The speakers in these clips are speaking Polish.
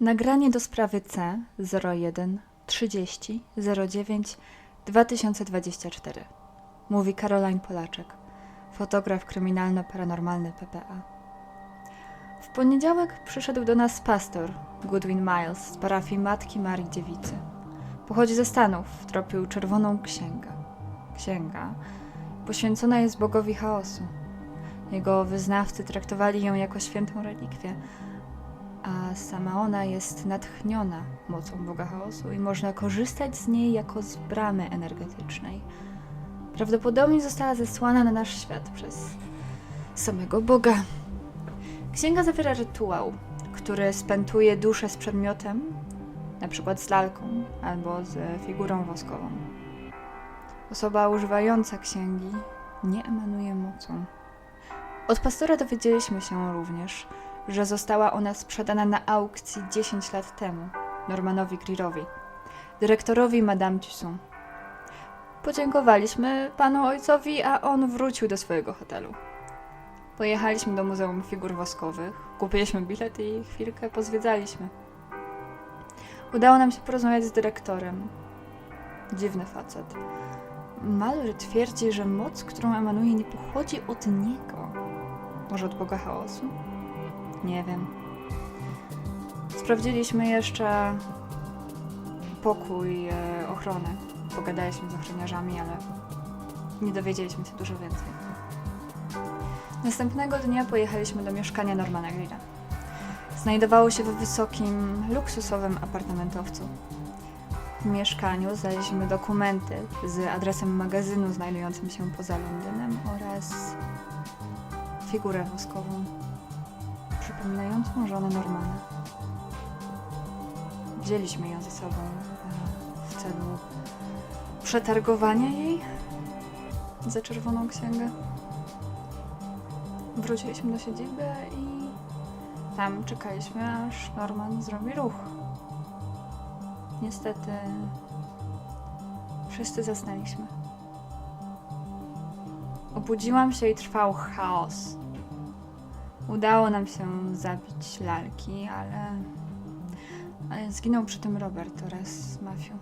Nagranie do sprawy C 01 30 09 2024. Mówi Caroline Polaczek, fotograf kryminalno-paranormalny PPA. W poniedziałek przyszedł do nas pastor Goodwin Miles z parafii Matki Marii Dziewicy. Pochodzi ze Stanów, tropił czerwoną księgę. Księga poświęcona jest bogowi chaosu. Jego wyznawcy traktowali ją jako świętą relikwię, a sama ona jest natchniona mocą Boga Chaosu i można korzystać z niej jako z bramy energetycznej. Prawdopodobnie została zesłana na nasz świat przez samego Boga. Księga zawiera rytuał, który spętuje duszę z przedmiotem, na przykład z lalką albo z figurą woskową. Osoba używająca księgi nie emanuje mocą. Od pastora dowiedzieliśmy się również, że została ona sprzedana na aukcji 10 lat temu Normanowi Greerowi, dyrektorowi Madame Tussaud. Podziękowaliśmy panu ojcowi, a on wrócił do swojego hotelu. Pojechaliśmy do Muzeum Figur Woskowych, kupiliśmy bilet i chwilkę pozwiedzaliśmy. Udało nam się porozmawiać z dyrektorem. Dziwny facet. Malry twierdzi, że moc, którą emanuje, nie pochodzi od niego. Może od Boga Chaosu? Nie wiem. Sprawdziliśmy jeszcze pokój e, ochrony. Pogadaliśmy z ochroniarzami, ale nie dowiedzieliśmy się dużo więcej. Następnego dnia pojechaliśmy do mieszkania Normana Greera. Znajdowało się w wysokim, luksusowym apartamentowcu. W mieszkaniu znaleźliśmy dokumenty z adresem magazynu znajdującym się poza Londynem oraz figurę woskową przypominającą żonę Normana. Wzięliśmy ją ze sobą e, w celu przetargowania jej za czerwoną księgę. Wróciliśmy do siedziby i tam czekaliśmy, aż Norman zrobi ruch. Niestety wszyscy zasnęliśmy. Obudziłam się i trwał chaos. Udało nam się zabić lalki, ale, ale zginął przy tym Robert oraz Mafiu.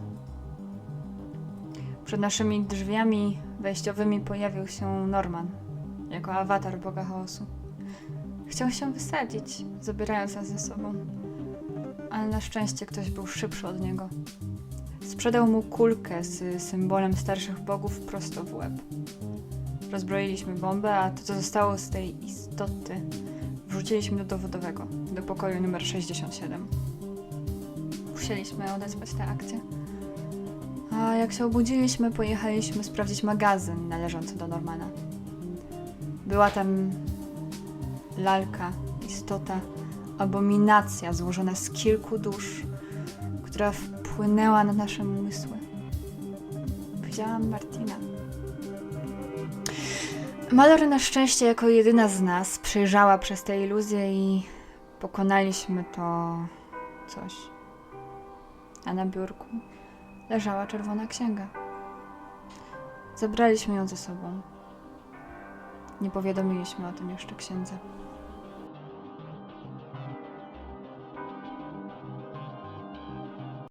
Przed naszymi drzwiami wejściowymi pojawił się Norman, jako awatar Boga Chaosu. Chciał się wysadzić, zabierając nas ze sobą, ale na szczęście ktoś był szybszy od niego. Sprzedał mu kulkę z symbolem starszych bogów prosto w łeb. Rozbroiliśmy bombę, a to, co zostało z tej istoty, wrzuciliśmy do dowodowego, do pokoju numer 67. Musieliśmy odezwać tę akcję. A jak się obudziliśmy, pojechaliśmy sprawdzić magazyn należący do Normana. Była tam lalka, istota, abominacja złożona z kilku dusz, która wpłynęła na nasze umysły. Widziałam Martina. Mallory na szczęście jako jedyna z nas przejrzała przez tę iluzję i pokonaliśmy to coś. A na biurku leżała czerwona księga. Zabraliśmy ją ze sobą. Nie powiadomiliśmy o tym jeszcze księdze.